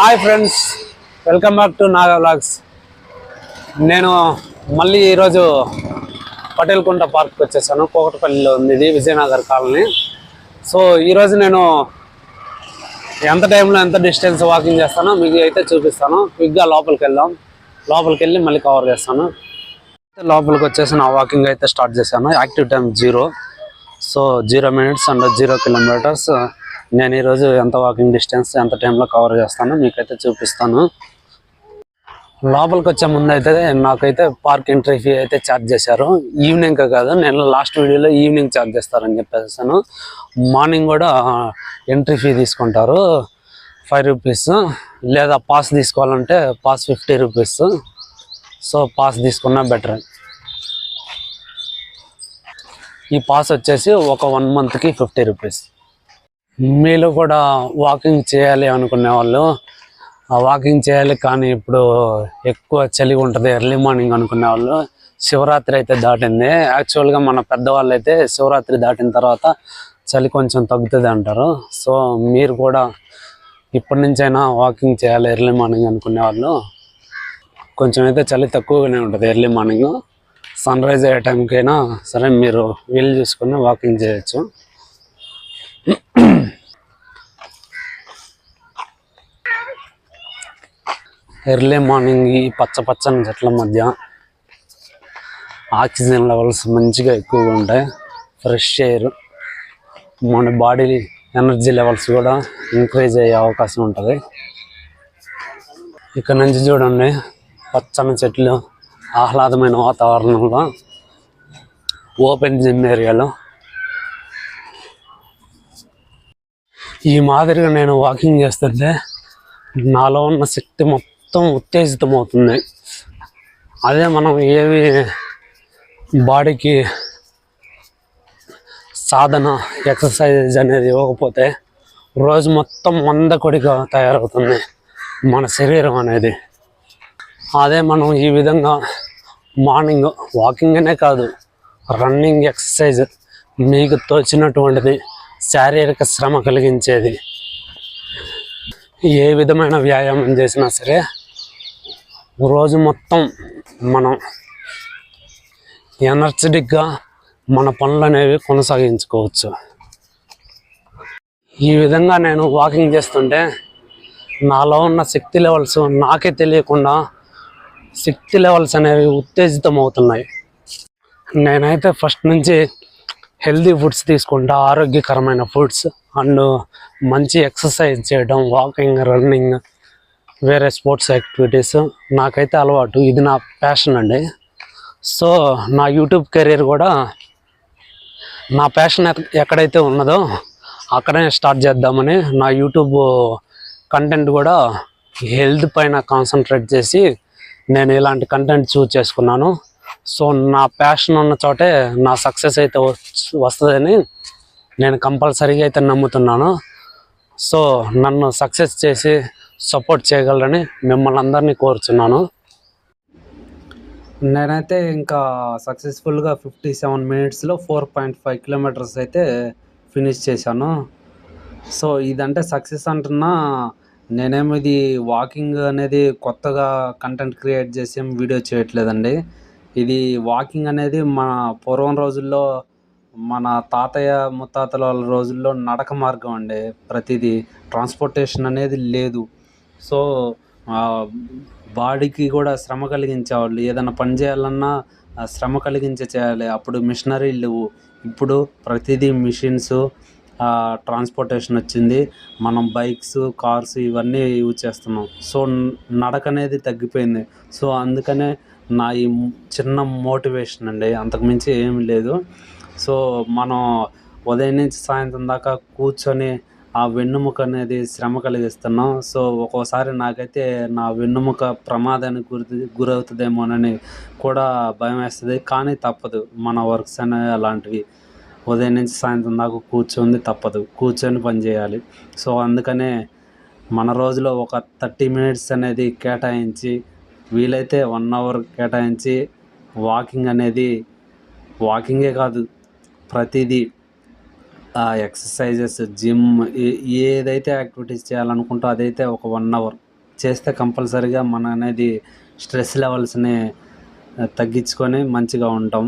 Hi friends welcome back to Naga vlogs. నేను మళ్ళీ ఈరోజు పటేల్కుంట పార్క్కి వచ్చేసాను. కోకటపల్లిలో ఉంది ఇది విజయనగర్ కాలనీ. సో ఈరోజు నేను ఎంత టైంలో ఎంత డిస్టెన్స్ వాకింగ్ చేస్తానో మీకు అయితే చూపిస్తాను. క్విక్గా లోపలికి వెళ్దాం. లోపలికి వెళ్ళి మళ్ళీ కవర్ చేస్తాను. లోపలికి వచ్చేసి నా వాకింగ్ అయితే స్టార్ట్ చేశాను. Active time zero. So zero minutes and zero kilometres. నేను ఈరోజు ఎంత వాకింగ్ డిస్టెన్స్ ఎంత టైంలో కవర్ చేస్తానో మీకైతే చూపిస్తాను. లోపలికి వచ్చే ముందు అయితే నాకైతే పార్క్ ఎంట్రీ ఫీ అయితే ఛార్జ్ చేశారు. ఈవినింగ్ కాదు నేను లాస్ట్ వీడియోలో ఈవినింగ్ ఛార్జ్ చేస్తారని చెప్పేసాను మార్నింగ్ కూడా ఎంట్రీ ఫీ తీసుకుంటారు. ఫైవ్ రూపీస్ లేదా పాస్ తీసుకోవాలంటే pass fifty rupees so pass తీసుకున్నా బెటర్ ఈ పాస్ వచ్చేసి ఒక వన్ మంత్కి ఫిఫ్టీ రూపీస్ మీలో కూడా వాకింగ్ చేయాలి అనుకునే వాళ్ళు. వాకింగ్ చేయాలి కానీ ఇప్పుడు ఎక్కువ చలి ఉంటుంది ఎర్లీ మార్నింగ్ అనుకునే వాళ్ళు. శివరాత్రి అయితే దాటింది. యాక్చువల్గా మన పెద్దవాళ్ళు అయితే శివరాత్రి దాటిన తర్వాత చలి కొంచెం తగ్గుతుంది అంటారు. సో మీరు కూడా ఇప్పటి నుంచైనా వాకింగ్ చేయాలి ఎర్లీ మార్నింగ్ అనుకునే వాళ్ళు. కొంచెం అయితే చలి తక్కువగానే ఉంటుంది ఎర్లీ మార్నింగ్ సన్ రైజ్ అయ్యే టైంకైనా సరే మీరు వీలు చూసుకొని వాకింగ్ చేయొచ్చు. ఎర్లీ మార్నింగ్ ఈ పచ్చ పచ్చని చెట్ల మధ్య ఆక్సిజన్ లెవెల్స్ మంచిగా ఎక్కువగా ఉంటాయి. ఫ్రెష్ ఎయిర్ మన బాడీ ఎనర్జీ లెవెల్స్ కూడా ఇంక్రీజ్ అయ్యే అవకాశం ఉంటుంది. ఇక్కడ నుంచి చూడండి పచ్చని చెట్లు ఆహ్లాదమైన వాతావరణంలో ఓపెన్ జిమ్ ఏరియాలో. ఈ మాదిరిగా నేను వాకింగ్ చేస్తుంటే నాలో ఉన్న శక్తి మొత్తం ఉత్తేజితం అవుతుంది అదే మనం ఏవి బాడీకి సాధన ఎక్సర్సైజ్ అనేది ఇవ్వకపోతే రోజు మొత్తం మందకొడిగా తయారవుతుంది మన శరీరం అనేది. అదే మనం ఈ విధంగా మార్నింగ్ వాకింగ్ అనే కాదు రన్నింగ్ ఎక్సర్సైజ్ మీకు తోచినటువంటిది శారీరక శ్రమ కలిగించేది. ఏ విధమైన వ్యాయామం చేసినా సరే రోజు మొత్తం మనం ఎనర్జెటిక్గా మన పనులు అనేవి కొనసాగించుకోవచ్చు. ఈ విధంగా నేను వాకింగ్ చేస్తుంటే నాలో ఉన్న శక్తి లెవెల్స్ నాకే తెలియకుండా శక్తి లెవెల్స్ అనేవి ఉత్తేజితం అవుతున్నాయి నేనైతే ఫస్ట్ నుంచి హెల్దీ ఫుడ్స్ తీసుకుంటా ఆరోగ్యకరమైన ఫుడ్స్ అండ్ మంచి ఎక్సర్సైజ్ చేయడం వాకింగ్ రన్నింగ్ వేరే స్పోర్ట్స్ యాక్టివిటీస్ నాకైతే అలవాటు. ఇది నా ప్యాషన్ అండి. సో నా యూట్యూబ్ కెరీర్ కూడా నా ప్యాషన్ ఎక్కడైతే ఉన్నదో అక్కడే స్టార్ట్ చేద్దామని నా యూట్యూబ్ కంటెంట్ కూడా హెల్త్ పైన కాన్సన్ట్రేట్ చేసి నేను ఇలాంటి కంటెంట్ చూజ్ చేసుకున్నాను. సో నా ప్యాషన్ ఉన్న చోటే నా సక్సెస్ అయితే వస్తుందని నేను కంపల్సరీగా అయితే నమ్ముతున్నాను. సో నన్ను సక్సెస్ చేసి సపోర్ట్ చేయగలరని మిమ్మల్ని అందరినీ కోరుచున్నాను. నేనైతే ఇంకా సక్సెస్ఫుల్గా ఫిఫ్టీ సెవెన్ మినిట్స్లో ఫోర్ పాయింట్ ఫైవ్ కిలోమీటర్స్ అయితే ఫినిష్ చేశాను. సో ఇదంటే సక్సెస్ అంటున్నా నేనేమి ఇది వాకింగ్ అనేది కొత్తగా కంటెంట్ క్రియేట్ చేసి వీడియో చేయట్లేదండి. ఇది వాకింగ్ అనేది మన పూర్వం రోజుల్లో మన తాతయ్య ముత్తాతల వాళ్ళ రోజుల్లో నడక మార్గం అండి ప్రతిదీ. ట్రాన్స్పోర్టేషన్ అనేది లేదు. సో బాడీకి కూడా శ్రమ కలిగించేవాళ్ళు. ఏదైనా పని చేయాలన్నా శ్రమ కలిగించే చేయాలి. అప్పుడు మిషనరీలు లేవు. ఇప్పుడు ప్రతిదీ మిషన్స్ ట్రాన్స్పోర్టేషన్ వచ్చింది. మనం బైక్స్ కార్స్ ఇవన్నీ యూజ్ చేస్తున్నాం. సో నడక అనేది తగ్గిపోయింది. సో అందుకనే నా ఈ చిన్న మోటివేషన్ అండి. అంతకుమించి ఏమీ లేదు. సో మనం ఉదయం నుంచి సాయంత్రం దాకా కూర్చొని ఆ వెన్నుముక అనేది శ్రమ కలిగిస్తున్నాం. సో ఒక్కోసారి నాకైతే నా వెన్నుముక ప్రమాదానికి గురి గురవుతుందేమోనని కూడా భయం వేస్తుంది. కానీ తప్పదు. మన వర్క్స్ అనేవి అలాంటివి. ఉదయం నుంచి సాయంత్రం దాకా కూర్చొని తప్పదు. కూర్చొని పని చేయాలి. సో అందుకనే మన రోజులో ఒక థర్టీ మినిట్స్ అనేది కేటాయించి వీలైతే వన్ అవర్ కేటాయించి వాకింగ్ అనేది వాకింగే కాదు. ప్రతిదీ ఆ ఎక్సర్సైజెస్ జిమ్ ఏదైతే యాక్టివిటీస్ చేయాలనుకుంటో అదైతే ఒక వన్ అవర్ చేస్తే కంపల్సరిగా మన అనేది స్ట్రెస్ లెవెల్స్ని తగ్గించుకొని మంచిగా ఉంటాం.